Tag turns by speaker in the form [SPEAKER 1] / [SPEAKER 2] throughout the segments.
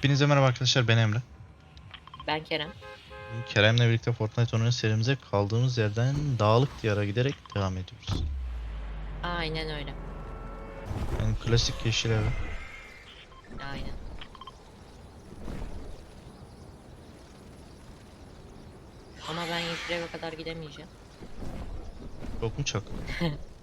[SPEAKER 1] Hepinize merhaba arkadaşlar ben Emre.
[SPEAKER 2] Ben Kerem.
[SPEAKER 1] Kerem'le birlikte Fortnite oynuyor serimize kaldığımız yerden dağlık diyara giderek devam ediyoruz.
[SPEAKER 2] Aynen öyle.
[SPEAKER 1] Yani klasik yeşil eve.
[SPEAKER 2] Aynen. Ama ben yeşil eve kadar gidemeyeceğim.
[SPEAKER 1] Çok mu çak?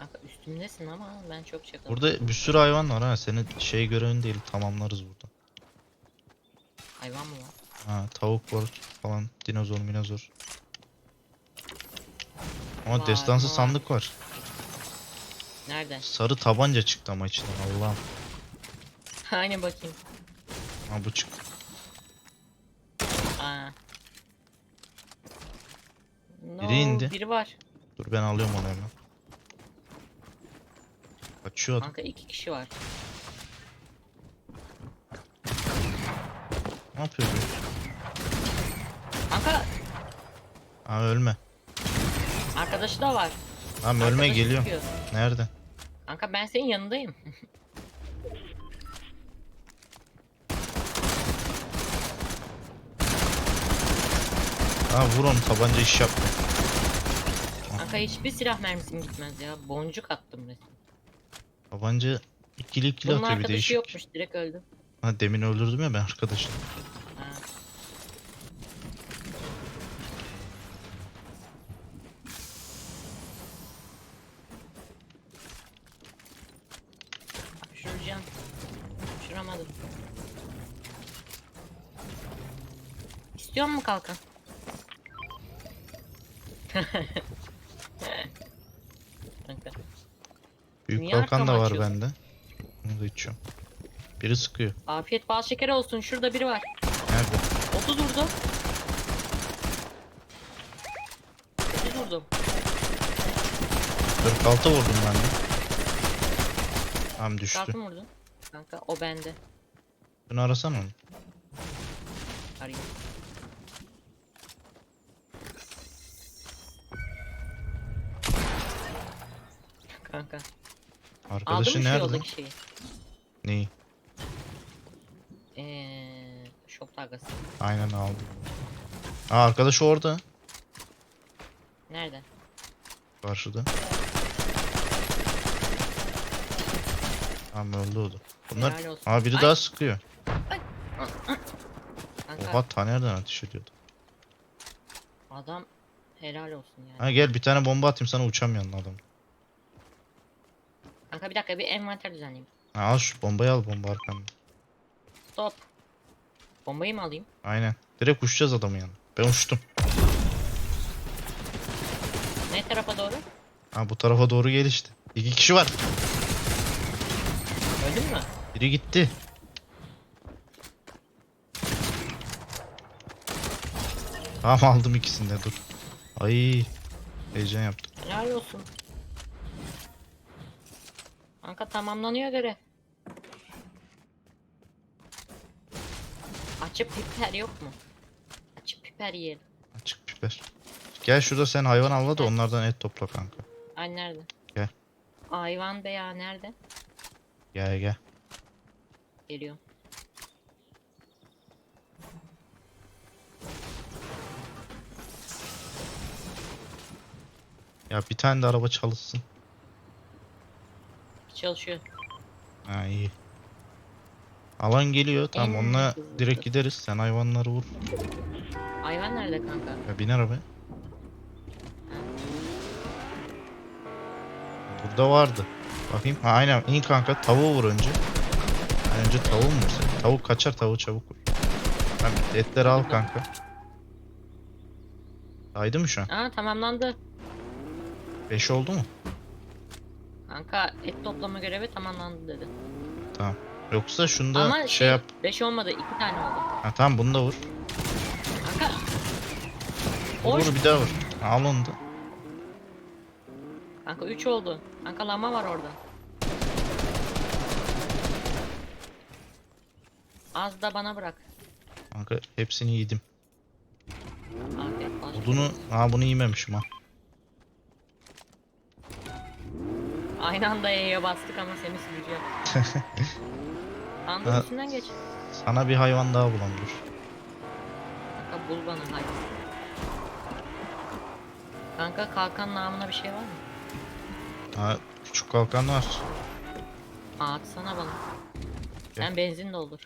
[SPEAKER 2] Kanka üstümdesin ama ben çok çakalım.
[SPEAKER 1] Burada bir sürü hayvan var ha. Senin şey görevin değil tamamlarız burada.
[SPEAKER 2] Hayvan mı var?
[SPEAKER 1] Ha, tavuk var falan. Dinozor minozor. Ama
[SPEAKER 2] Var,
[SPEAKER 1] destansı
[SPEAKER 2] var.
[SPEAKER 1] sandık var.
[SPEAKER 2] Nerede?
[SPEAKER 1] Sarı tabanca çıktı ama içinden Allah'ım.
[SPEAKER 2] Hani bakayım.
[SPEAKER 1] Ha bu çıktı.
[SPEAKER 2] Aa. No,
[SPEAKER 1] Biri indi.
[SPEAKER 2] Biri var.
[SPEAKER 1] Dur ben alıyorum onu hemen. Kaçıyor adam.
[SPEAKER 2] Kanka iki kişi var.
[SPEAKER 1] Ne yapıyor bu?
[SPEAKER 2] Kanka
[SPEAKER 1] Ha ölme.
[SPEAKER 2] arkadaşı da var.
[SPEAKER 1] Tamam ölme
[SPEAKER 2] Arkadaşı çıkıyor.
[SPEAKER 1] Nerede?
[SPEAKER 2] Kanka ben senin yanındayım.
[SPEAKER 1] Ha vur onu tabanca iş yaptı.
[SPEAKER 2] Kanka hiçbir silah mermisim gitmez ya. Boncuk attım resmen.
[SPEAKER 1] Tabanca ikili ikili
[SPEAKER 2] Bunun
[SPEAKER 1] atıyor bir
[SPEAKER 2] arkadaşı
[SPEAKER 1] değişik.
[SPEAKER 2] yokmuş direkt öldüm.
[SPEAKER 1] Ha demin öldürdüm ya ben arkadaşını.
[SPEAKER 2] Ha. Şuracağım. Şuramadım. İstiyor mu kalkan? Kanka.
[SPEAKER 1] Büyük
[SPEAKER 2] Niye
[SPEAKER 1] kalkan da
[SPEAKER 2] arkama
[SPEAKER 1] var
[SPEAKER 2] açıyorsun?
[SPEAKER 1] bende. Onu da içiyorum. Biri sıkıyor.
[SPEAKER 2] Afiyet bal şekeri olsun. Şurada biri var.
[SPEAKER 1] Nerede?
[SPEAKER 2] 30 vurdum. 30 vurdum.
[SPEAKER 1] 46 vurdum ben de. Tamam düştü.
[SPEAKER 2] Kalkın vurdun. Kanka o bende.
[SPEAKER 1] Bunu arasana onu.
[SPEAKER 2] Arayayım. Kanka. Aldın
[SPEAKER 1] Arkadaşı
[SPEAKER 2] mı şu
[SPEAKER 1] nerede?
[SPEAKER 2] yoldaki şeyi?
[SPEAKER 1] Neyi?
[SPEAKER 2] Eee... Şok dalgası.
[SPEAKER 1] Aynen aldım. Aa arkadaş orada.
[SPEAKER 2] Nerede?
[SPEAKER 1] Karşıda. Tamam öldü o da. Bunlar...
[SPEAKER 2] Helal olsun.
[SPEAKER 1] Aa biri
[SPEAKER 2] Ay.
[SPEAKER 1] daha sıkıyor.
[SPEAKER 2] Kanka
[SPEAKER 1] Oha ta nereden ateş ediyordu?
[SPEAKER 2] adam helal olsun yani.
[SPEAKER 1] Ha gel bir tane bomba atayım sana uçam yanına adam.
[SPEAKER 2] Kanka bir dakika bir envanter düzenleyeyim.
[SPEAKER 1] Al şu bombayı al bomba arkanda.
[SPEAKER 2] Stop. Bombayı mı alayım?
[SPEAKER 1] Aynen. Direkt uçacağız adamın yanına. Ben uçtum.
[SPEAKER 2] Ne tarafa doğru?
[SPEAKER 1] Ha bu tarafa doğru gel işte. İki kişi var.
[SPEAKER 2] Öldün mü?
[SPEAKER 1] Biri gitti. Tamam aldım ikisini de dur. Ay heyecan yaptım.
[SPEAKER 2] Helal olsun. Kanka tamamlanıyor göre. Açıp piper yok mu? Açıp piper yiyelim.
[SPEAKER 1] Açık piper. Gel şurada sen hayvan avla da onlardan et topla kanka.
[SPEAKER 2] Ay nerede?
[SPEAKER 1] Gel.
[SPEAKER 2] Hayvan be ya nerede?
[SPEAKER 1] Gel gel.
[SPEAKER 2] Geliyor.
[SPEAKER 1] Ya bir tane de araba çalışsın.
[SPEAKER 2] Çalışıyor.
[SPEAKER 1] Ha iyi. Alan geliyor tamam
[SPEAKER 2] En
[SPEAKER 1] onunla direkt gideriz. Sen hayvanları vur.
[SPEAKER 2] Hayvan nerede kanka?
[SPEAKER 1] Ya bin arabaya. Burada vardı. Bakayım. Ha aynen. İn kanka. Tavuğu vur önce. Ha, önce tavuğu mu vursa? Tavuk kaçar. Tavuğu çabuk vur. Tamam, etleri al kanka. Saydı mı şu an?
[SPEAKER 2] Aa tamamlandı.
[SPEAKER 1] 5 oldu mu?
[SPEAKER 2] Kanka et toplama görevi tamamlandı dedi.
[SPEAKER 1] Tamam. Yoksa şunda
[SPEAKER 2] Ama
[SPEAKER 1] şey,
[SPEAKER 2] şey,
[SPEAKER 1] yap.
[SPEAKER 2] 5 olmadı 2 tane oldu.
[SPEAKER 1] Ha tamam bunu da vur.
[SPEAKER 2] Kanka.
[SPEAKER 1] Vur, vur bir daha vur. Al onu da.
[SPEAKER 2] Kanka 3 oldu. Kanka lama var orada. Az da bana bırak.
[SPEAKER 1] Kanka hepsini yedim.
[SPEAKER 2] Afiyet olsun.
[SPEAKER 1] Odunu, ha bunu yememişim ha.
[SPEAKER 2] Aynı anda E'ye bastık ama seni yaptık. Sandığın
[SPEAKER 1] Ha.
[SPEAKER 2] geç.
[SPEAKER 1] Sana bir hayvan daha bulalım dur.
[SPEAKER 2] Kanka bul bana hayır. Kanka kalkan namına bir şey var mı?
[SPEAKER 1] Ha, küçük kalkan var.
[SPEAKER 2] Aa atsana bana. Sen benzin doldur.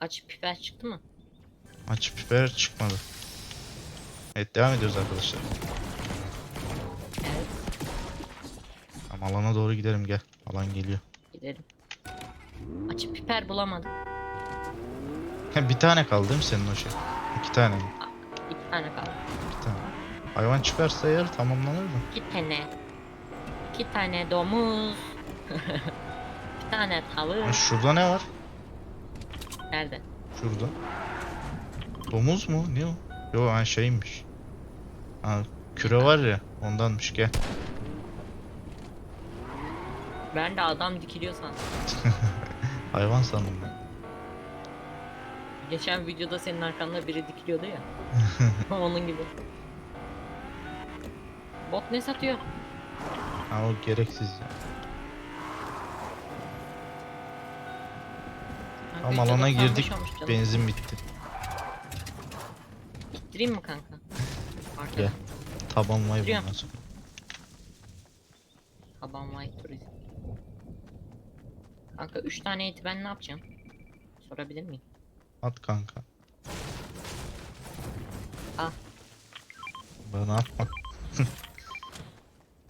[SPEAKER 2] Aç piper çıktı mı?
[SPEAKER 1] Aç biber çıkmadı. Evet devam ediyoruz arkadaşlar. Tamam alana doğru gidelim gel. Alan geliyor.
[SPEAKER 2] gidelim. Açıp piper bulamadım.
[SPEAKER 1] bir tane kaldı değil mi senin o şey? İki tane mi?
[SPEAKER 2] İki tane kaldı.
[SPEAKER 1] İki tane. Hayvan çıkarsa eğer tamamlanır mı?
[SPEAKER 2] İki tane. İki tane domuz. bir tane
[SPEAKER 1] Ha,
[SPEAKER 2] tavuk.
[SPEAKER 1] şurada ne var?
[SPEAKER 2] Nerede?
[SPEAKER 1] Şurada. Domuz mu? Ne o? Yo ha şeymiş. Ha, küre var ya ondanmış gel.
[SPEAKER 2] Ben de adam dikiliyor sandım.
[SPEAKER 1] Hayvan sandım ben.
[SPEAKER 2] Geçen videoda senin arkanda biri dikiliyordu ya. Onun gibi. Bot ne satıyor?
[SPEAKER 1] Ha o gereksiz ya.
[SPEAKER 2] Kanka
[SPEAKER 1] alana
[SPEAKER 2] 395
[SPEAKER 1] girdik.
[SPEAKER 2] olmuş canım.
[SPEAKER 1] Benzin bitti.
[SPEAKER 2] İttireyim mi kanka?
[SPEAKER 1] Gel. Tabanlayı
[SPEAKER 2] Biliyorum.
[SPEAKER 1] bundan sonra.
[SPEAKER 2] Kaban White Turizm. Kanka 3 tane eti ben ne yapacağım? Sorabilir miyim?
[SPEAKER 1] At kanka.
[SPEAKER 2] Al.
[SPEAKER 1] Bana atma.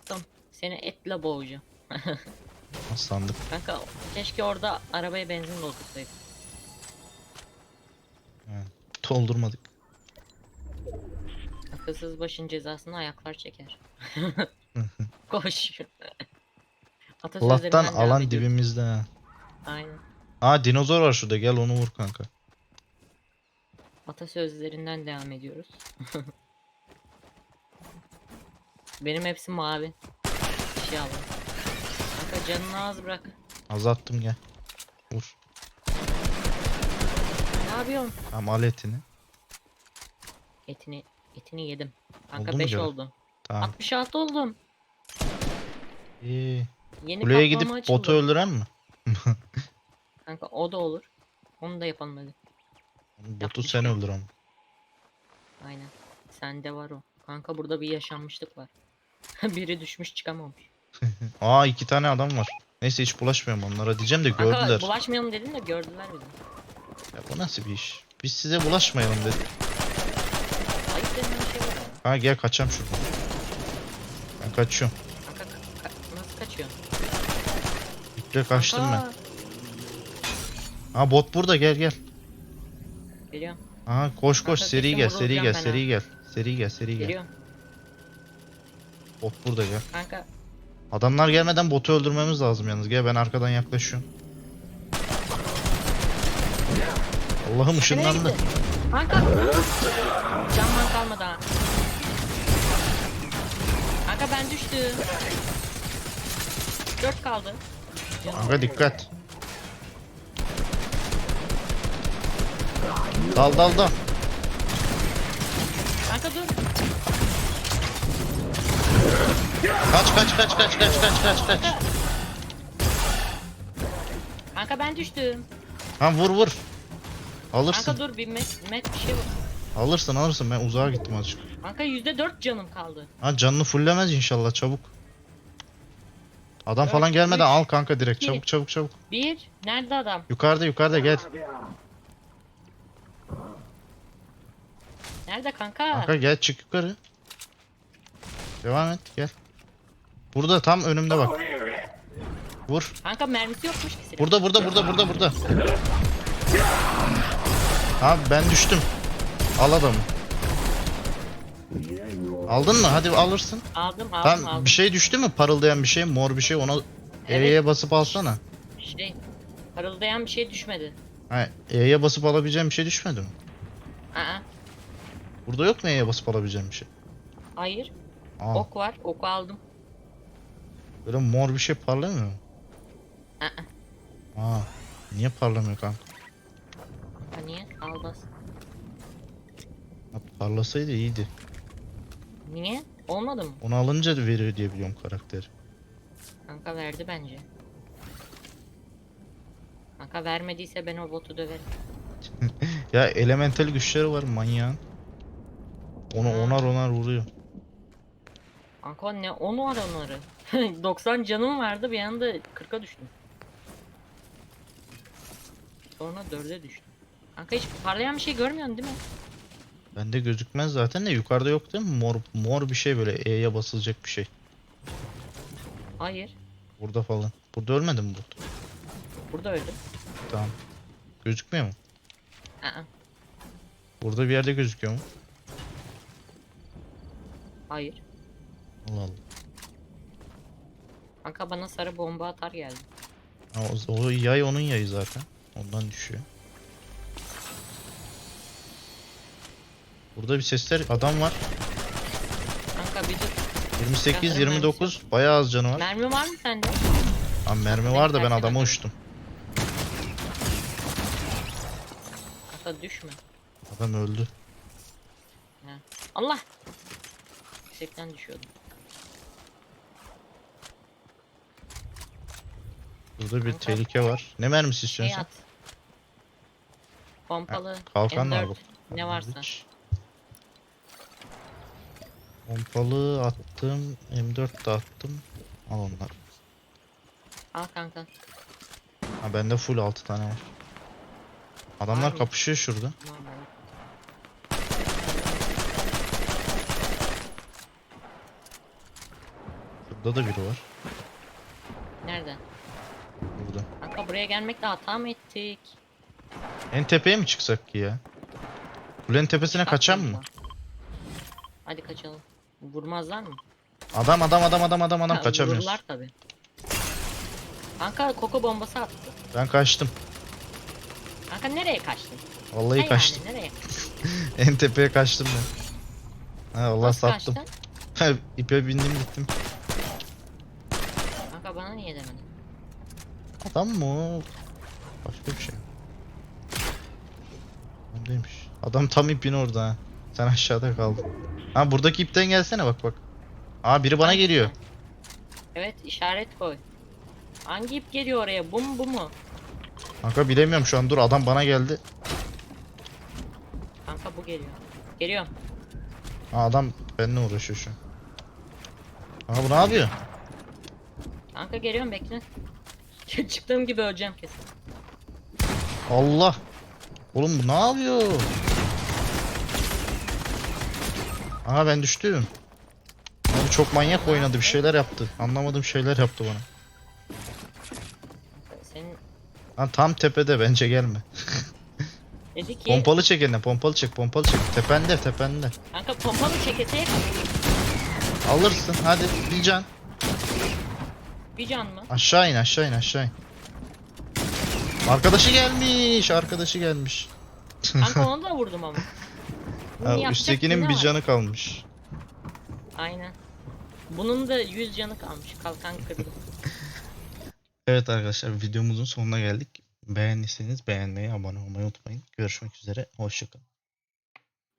[SPEAKER 2] Tamam. Seni etle boğacağım.
[SPEAKER 1] Sandık.
[SPEAKER 2] Kanka keşke orada arabaya benzin doldursaydık.
[SPEAKER 1] Doldurmadık.
[SPEAKER 2] Akılsız başın cezasını ayaklar çeker. Koş. Atasözlerinden
[SPEAKER 1] Allah'tan
[SPEAKER 2] devam
[SPEAKER 1] alan
[SPEAKER 2] ediyoruz.
[SPEAKER 1] dibimizde ha.
[SPEAKER 2] Aynen.
[SPEAKER 1] Aa dinozor var şurada gel onu vur kanka.
[SPEAKER 2] Atasözlerinden devam ediyoruz. Benim hepsi mavi. Bir şey aldım. Kanka canını az bırak.
[SPEAKER 1] Azalttım gel. Vur.
[SPEAKER 2] Ne yapıyorsun?
[SPEAKER 1] Tamam al etini.
[SPEAKER 2] Etini etini yedim. Kanka
[SPEAKER 1] Oldu mu
[SPEAKER 2] 5
[SPEAKER 1] canım?
[SPEAKER 2] oldu.
[SPEAKER 1] Tamam.
[SPEAKER 2] 66 oldum.
[SPEAKER 1] İyi.
[SPEAKER 2] Yeni
[SPEAKER 1] Kuleye
[SPEAKER 2] kaplama
[SPEAKER 1] gidip
[SPEAKER 2] açıldı.
[SPEAKER 1] botu öldüren mi?
[SPEAKER 2] Kanka o da olur. Onu da yapalım hadi.
[SPEAKER 1] Botu sen öldür ama.
[SPEAKER 2] Aynen. Sende var o. Kanka burada bir yaşanmışlık var. Biri düşmüş çıkamamış.
[SPEAKER 1] Aa iki tane adam var. Neyse hiç bulaşmıyorum onlara diyeceğim de
[SPEAKER 2] Kanka
[SPEAKER 1] gördüler.
[SPEAKER 2] bulaşmayalım dedin de gördüler bizi.
[SPEAKER 1] Ya bu nasıl bir iş? Biz size bulaşmayalım dedik.
[SPEAKER 2] Ayıp denilen bir şey var.
[SPEAKER 1] Ha gel kaçacağım şuradan. Ben kaçıyorum.
[SPEAKER 2] Kanka ka- ka- nasıl kaçıyor?
[SPEAKER 1] İple kaçtım ben. Ha bot burada gel gel.
[SPEAKER 2] Geliyorum.
[SPEAKER 1] Aha koş koş
[SPEAKER 2] Kanka
[SPEAKER 1] seri
[SPEAKER 2] kesin
[SPEAKER 1] gel seri
[SPEAKER 2] vurulacağım
[SPEAKER 1] gel
[SPEAKER 2] ben
[SPEAKER 1] seri
[SPEAKER 2] ha.
[SPEAKER 1] gel. Seri gel seri gel.
[SPEAKER 2] Geliyorum.
[SPEAKER 1] Bot burada gel.
[SPEAKER 2] Kanka.
[SPEAKER 1] Adamlar gelmeden botu öldürmemiz lazım yalnız. Gel ben arkadan yaklaşıyorum. Allah'ım ışınlandı.
[SPEAKER 2] Kanka. Canman kalmadı ha. Kanka ben düştüm. 4 kaldı.
[SPEAKER 1] Kanka dikkat. Dal dal dal.
[SPEAKER 2] Kanka dur.
[SPEAKER 1] Kaç kaç kaç kaç kaç kaç kaç kaç.
[SPEAKER 2] Kanka ben düştüm.
[SPEAKER 1] Ha vur vur. Alırsın.
[SPEAKER 2] Kanka dur bir met, met bir şey var.
[SPEAKER 1] Alırsın alırsın ben uzağa gittim azıcık.
[SPEAKER 2] Kanka %4 canım kaldı.
[SPEAKER 1] Ha canını fullemez inşallah çabuk. Adam
[SPEAKER 2] Dört,
[SPEAKER 1] falan gelmeden
[SPEAKER 2] üç,
[SPEAKER 1] al kanka direkt
[SPEAKER 2] iki.
[SPEAKER 1] çabuk çabuk çabuk.
[SPEAKER 2] Bir. Nerede adam?
[SPEAKER 1] Yukarıda yukarıda gel.
[SPEAKER 2] Nerede kanka?
[SPEAKER 1] Kanka gel çık yukarı. Devam et gel. Burada tam önümde bak. Vur.
[SPEAKER 2] Kanka mermisi yokmuş ki silah.
[SPEAKER 1] Burada burada burada burada burada. Abi ben düştüm. Al adamı. Aldın mı? Hadi alırsın.
[SPEAKER 2] Aldım aldım
[SPEAKER 1] Tamam
[SPEAKER 2] aldım.
[SPEAKER 1] bir şey düştü mü? Parıldayan bir şey, mor bir şey ona. E'ye basıp alsana.
[SPEAKER 2] Şey. Parıldayan bir şey düşmedi.
[SPEAKER 1] Ha, E'ye basıp alabileceğim bir şey düşmedi mi?
[SPEAKER 2] Aa.
[SPEAKER 1] Burada yok mu E'ye basıp alabileceğim bir şey?
[SPEAKER 2] Hayır.
[SPEAKER 1] Aa,
[SPEAKER 2] Ok var. Oku aldım.
[SPEAKER 1] böyle mor bir şey parlamıyor mu?
[SPEAKER 2] Aa.
[SPEAKER 1] Aa, niye parlamıyor kanka?
[SPEAKER 2] Kanka niye? Al bas.
[SPEAKER 1] Parlasaydı iyiydi.
[SPEAKER 2] Niye? Olmadı mı?
[SPEAKER 1] Onu alınca da veriyor diye biliyorum karakteri.
[SPEAKER 2] Kanka verdi bence. Kanka vermediyse ben o botu döverim.
[SPEAKER 1] Ya elemental güçleri var manyağın. Onu
[SPEAKER 2] Ha.
[SPEAKER 1] onar onar vuruyor.
[SPEAKER 2] Kanka ne onu var onları. 90 canım vardı bir anda 40'a düştüm. Sonra 4'e düştüm. Kanka hiç parlayan bir şey görmüyorsun değil mi?
[SPEAKER 1] Bende gözükmez zaten de yukarıda yok değil mi? Mor mor bir şey böyle E'ye basılacak bir şey.
[SPEAKER 2] Hayır.
[SPEAKER 1] Burada falan. Burada ölmedi mi bu?
[SPEAKER 2] Burada öldüm.
[SPEAKER 1] Tamam. Gözükmüyor mu?
[SPEAKER 2] Aa,
[SPEAKER 1] Burada bir yerde gözüküyor mu?
[SPEAKER 2] hayır.
[SPEAKER 1] Allah Allah.
[SPEAKER 2] Kanka bana sarı bomba atar geldi.
[SPEAKER 1] Ha, o, o yay onun yayı zaten. Ondan düşüyor. Burada bir sesler adam var.
[SPEAKER 2] Kanka bir dur.
[SPEAKER 1] 28
[SPEAKER 2] Silahların
[SPEAKER 1] 29 bayağı az canı var.
[SPEAKER 2] Mermi var mı sende?
[SPEAKER 1] Lan mermi var da ben adama uçtum.
[SPEAKER 2] Kanka düşme.
[SPEAKER 1] Adam öldü.
[SPEAKER 2] Allah! Yüksekten düşüyordum.
[SPEAKER 1] Burada bir
[SPEAKER 2] Kanka.
[SPEAKER 1] tehlike var. Ne mermisi
[SPEAKER 2] Şey
[SPEAKER 1] istiyorsun sen?
[SPEAKER 2] at. Pompalı.
[SPEAKER 1] Kalkan var
[SPEAKER 2] M4,
[SPEAKER 1] bak.
[SPEAKER 2] Ne varsa.
[SPEAKER 1] Hiç. Pompalı attım. M4 de attım. Al onları.
[SPEAKER 2] Al kanka.
[SPEAKER 1] Ha bende full 6 tane var. Adamlar
[SPEAKER 2] mı?
[SPEAKER 1] kapışıyor şurada.
[SPEAKER 2] Tamam, evet.
[SPEAKER 1] Şurada da biri var.
[SPEAKER 2] Nerede?
[SPEAKER 1] Burada.
[SPEAKER 2] Kanka buraya gelmekle hata mı ettik?
[SPEAKER 1] En tepeye mi çıksak ki ya? Kulenin tepesine
[SPEAKER 2] Çıkart
[SPEAKER 1] kaçan mı?
[SPEAKER 2] Hadi kaçalım. Vurmazlar mı?
[SPEAKER 1] Adam adam adam adam adam adam
[SPEAKER 2] Ha,
[SPEAKER 1] kaçamıyoruz.
[SPEAKER 2] Vururlar tabi. Kanka koko bombası attı.
[SPEAKER 1] Ben kaçtım.
[SPEAKER 2] Kanka nereye kaçtın?
[SPEAKER 1] Vallahi
[SPEAKER 2] Ne
[SPEAKER 1] kaçtım.
[SPEAKER 2] Yani, nereye?
[SPEAKER 1] En tepeye kaçtım ben. Ha Allah
[SPEAKER 2] Nasıl
[SPEAKER 1] sattım.
[SPEAKER 2] kaçtın?
[SPEAKER 1] İpe bindim gittim.
[SPEAKER 2] Kanka bana niye demedin?
[SPEAKER 1] Adam mı o? Başka bir şey. Öndeymiş. Adam tam ipin orada ha. Sen aşağıda kaldın. Ha buradaki ipten gelsene bak bak. Aa biri bana geliyor.
[SPEAKER 2] Evet işaret koy. Hangi ip geliyor oraya? Bu mu bu mu?
[SPEAKER 1] Kanka bilemiyorum şu an dur adam bana geldi.
[SPEAKER 2] Kanka bu geliyor. Geliyorum.
[SPEAKER 1] Ha adam benimle uğraşıyor şu an. Kanka bu ne yapıyor?
[SPEAKER 2] Kanka geliyorum bekle. Çıktığım gibi öleceğim kesin.
[SPEAKER 1] Allah. Oğlum bu ne yapıyor? Aha ben düştüm. Abi çok manyak oynadı bir şeyler yaptı. Anlamadığım şeyler yaptı bana.
[SPEAKER 2] Senin
[SPEAKER 1] Lan tam tepede bence gelme.
[SPEAKER 2] dedi ki
[SPEAKER 1] Pompalı çek eline pompalı çek pompalı çek. Tepende tepende.
[SPEAKER 2] kanka pompalı çeketeye
[SPEAKER 1] Alırsın hadi bir can.
[SPEAKER 2] bir can mı?
[SPEAKER 1] Aşağı in aşağı in aşağı in. Arkadaşı gelmiş arkadaşı gelmiş.
[SPEAKER 2] Kanka onu da vurdum ama. Bunu
[SPEAKER 1] Ha,
[SPEAKER 2] yapacak
[SPEAKER 1] üsttekinin
[SPEAKER 2] ne
[SPEAKER 1] bir
[SPEAKER 2] var?
[SPEAKER 1] canı kalmış.
[SPEAKER 2] Aynen. Bunun da 100 canı kalmış. Kalkan kırdı.
[SPEAKER 1] Evet arkadaşlar videomuzun sonuna geldik. Beğendiyseniz beğenmeyi, abone olmayı unutmayın. Görüşmek üzere. Hoşçakalın.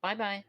[SPEAKER 2] Bay bay.